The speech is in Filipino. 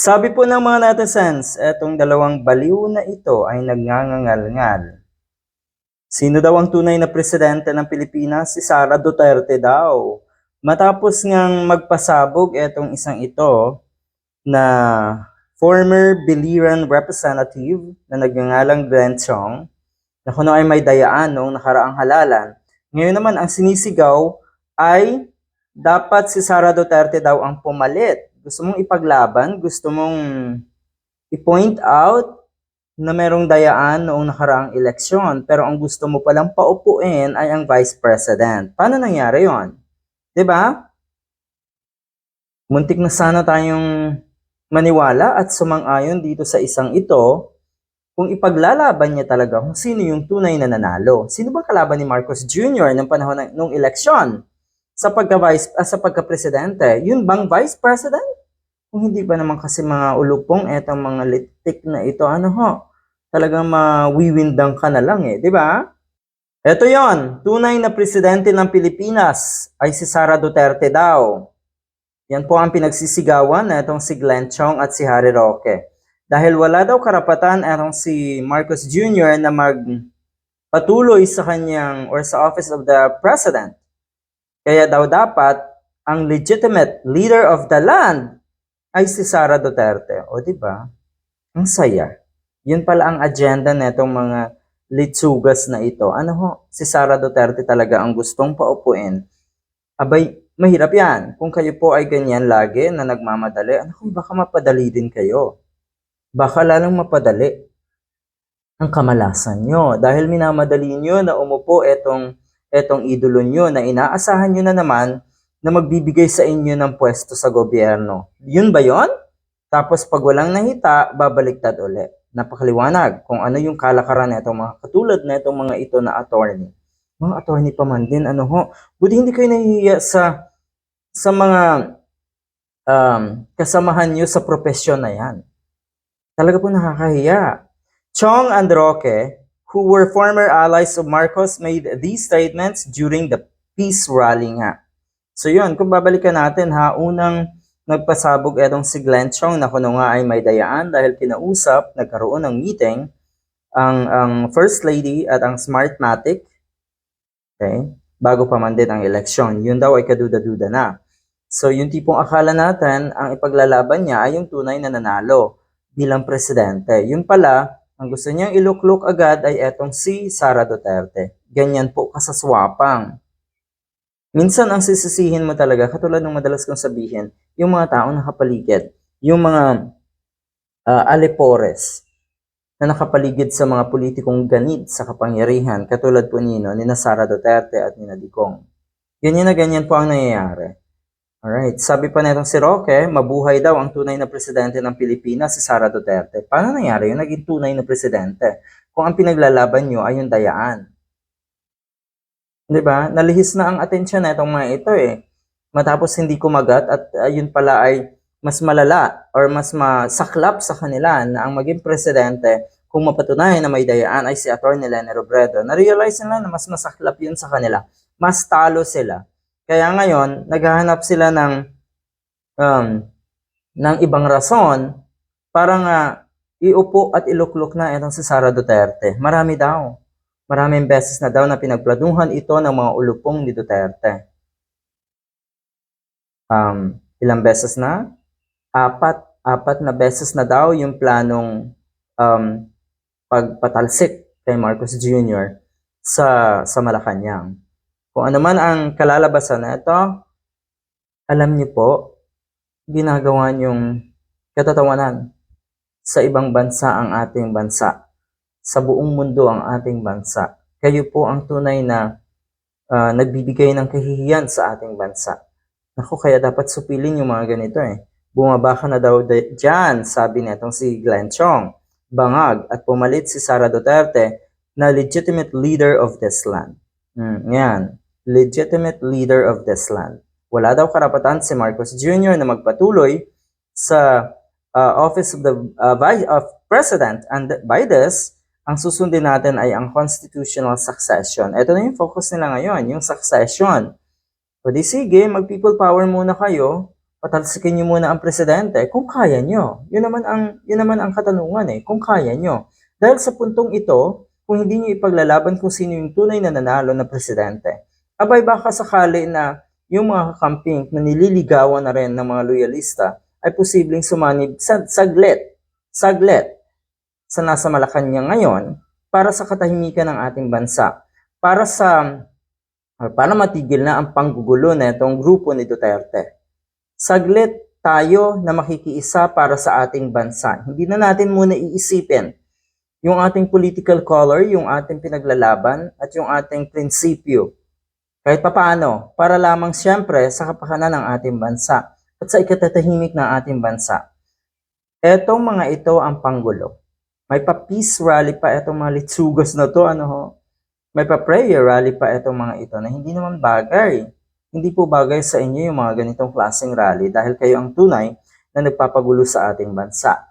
Sabi po ng mga netizens, etong dalawang baliw na ito ay nagngangangal-ngal. Sino daw ang tunay na presidente ng Pilipinas? Si Sara Duterte daw. Matapos ngang magpasabog etong isang ito na former Biliran representative na nagngangalang Glenn Chong na kuno ay may dayaan noong nakaraang halalan. Ngayon naman ang sinisigaw ay dapat si Sara Duterte daw ang pumalit. Gusto mong ipaglaban, gusto mong i-point out na merong dayaan noong nakaraang eleksyon, pero ang gusto mo palang paupuin ay ang vice president. Paano nangyari yon? ba? Muntik na sana tayong maniwala at sumang-ayon dito sa isang ito kung ipaglalaban niya talaga kung sino yung tunay na nanalo. Sino ba kalaban ni Marcos Jr. ng panahon ng nung eleksyon? Sa pagka-vice ah, sa pagka-presidente, yun bang vice president? Kung hindi ba naman kasi mga ulupong etong mga litik na ito, ano ho? Talagang mawiwindang ka na lang eh, di ba? Ito yon, tunay na presidente ng Pilipinas ay si Sara Duterte daw. Yan po ang pinagsisigawan na itong si Glenn Chong at si Harry Roque. Dahil wala daw karapatan itong si Marcos Jr. na magpatuloy sa kanyang or sa office of the president. Kaya daw dapat ang legitimate leader of the land ay si Sara Duterte. O di ba? Ang saya. Yun pala ang agenda netong mga litsugas na ito. Ano ho? Si Sara Duterte talaga ang gustong paupuin. Abay, mahirap yan. Kung kayo po ay ganyan lagi na nagmamadali, ano kung baka mapadali din kayo. Baka lalong mapadali ang kamalasan nyo. Dahil minamadali nyo na umupo etong, etong idolo nyo na inaasahan nyo na naman na magbibigay sa inyo ng pwesto sa gobyerno. Yun ba yon? Tapos pag walang nahita, babaliktad uli. Napakaliwanag kung ano yung kalakaran na itong mga katulad na itong mga ito na attorney. Mga attorney pa man din, ano ho, buti hindi kayo nahihiya sa sa mga um, kasamahan nyo sa profesyon na yan. Talaga po nakakahiya. Chong and Roque, who were former allies of Marcos, made these statements during the peace rally nga. So yun, kung babalikan natin ha, unang nagpasabog etong si Glenn Chong na kuno nga ay may dayaan dahil kinausap, nagkaroon ng meeting ang ang First Lady at ang Smartmatic okay, bago pa man din ang eleksyon. Yun daw ay kaduda-duda na. So yung tipong akala natin, ang ipaglalaban niya ay yung tunay na nanalo bilang presidente. Yun pala, ang gusto niyang iluklok agad ay etong si Sara Duterte. Ganyan po kasaswapang. Minsan ang sisisihin mo talaga, katulad ng madalas kong sabihin, yung mga taong nakapaligid, yung mga uh, alipores na nakapaligid sa mga politikong ganid sa kapangyarihan, katulad po nino, ni Sara Duterte at ni Digong. Ganyan na ganyan po ang nangyayari. Alright, sabi pa netong si Roque, mabuhay daw ang tunay na presidente ng Pilipinas, si Sara Duterte. Paano nangyari yung naging tunay na presidente? Kung ang pinaglalaban nyo ay yung dayaan. 'Di ba? Nalihis na ang atensyon na mga ito eh. Matapos hindi kumagat at ayun pala ay mas malala or mas masaklap sa kanila na ang maging presidente kung mapatunayan na may dayaan ay si Atty. Lene Robredo. Na-realize nila na mas masaklap yun sa kanila. Mas talo sila. Kaya ngayon, naghahanap sila ng um, ng ibang rason para nga iupo at iluklok na itong si Sara Duterte. Marami daw. Maraming beses na daw na pinagplanuhan ito ng mga ulupong ni Duterte. Um, ilang beses na? Apat, apat na beses na daw yung planong um, pagpatalsik kay Marcos Jr. sa, sa Malacanang. Kung ano man ang kalalabasan na ito, alam niyo po, ginagawa niyong katatawanan sa ibang bansa ang ating bansa sa buong mundo ang ating bansa. Kayo po ang tunay na uh, nagbibigay ng kahihiyan sa ating bansa. Naku, kaya dapat supilin yung mga ganito eh. Bumaba ka na daw dyan, sabi netong si Glenn Chong, bangag at pumalit si Sara Duterte na legitimate leader of this land. Hmm, yan, legitimate leader of this land. Wala daw karapatan si Marcos Jr. na magpatuloy sa uh, office of the uh, vice of president and by this ang susundin natin ay ang constitutional succession. Ito na yung focus nila ngayon, yung succession. O di sige, mag people power muna kayo. patalsikin niyo muna ang presidente kung kaya niyo. Yun naman ang yun naman ang katanungan eh, kung kaya niyo. Dahil sa puntong ito, kung hindi niyo ipaglalaban kung sino yung tunay na nanalo na presidente, abay baka sakali na yung mga kakamping na nililigawan na rin ng mga loyalista ay posibleng sumanib sa saglit, saglit sa nasa Malacanang ngayon para sa katahimikan ng ating bansa, para sa or para matigil na ang panggugulo na itong grupo ni Duterte. Saglit tayo na makikiisa para sa ating bansa. Hindi na natin muna iisipin yung ating political color, yung ating pinaglalaban, at yung ating prinsipyo. Kahit papaano, para lamang siyempre sa kapakanan ng ating bansa at sa ikatatahimik ng ating bansa. Etong mga ito ang panggulo. May pa-peace rally pa itong mga litsugos na to, ano ho? May pa-prayer rally pa itong mga ito na hindi naman bagay. Hindi po bagay sa inyo yung mga ganitong klaseng rally dahil kayo ang tunay na nagpapagulo sa ating bansa.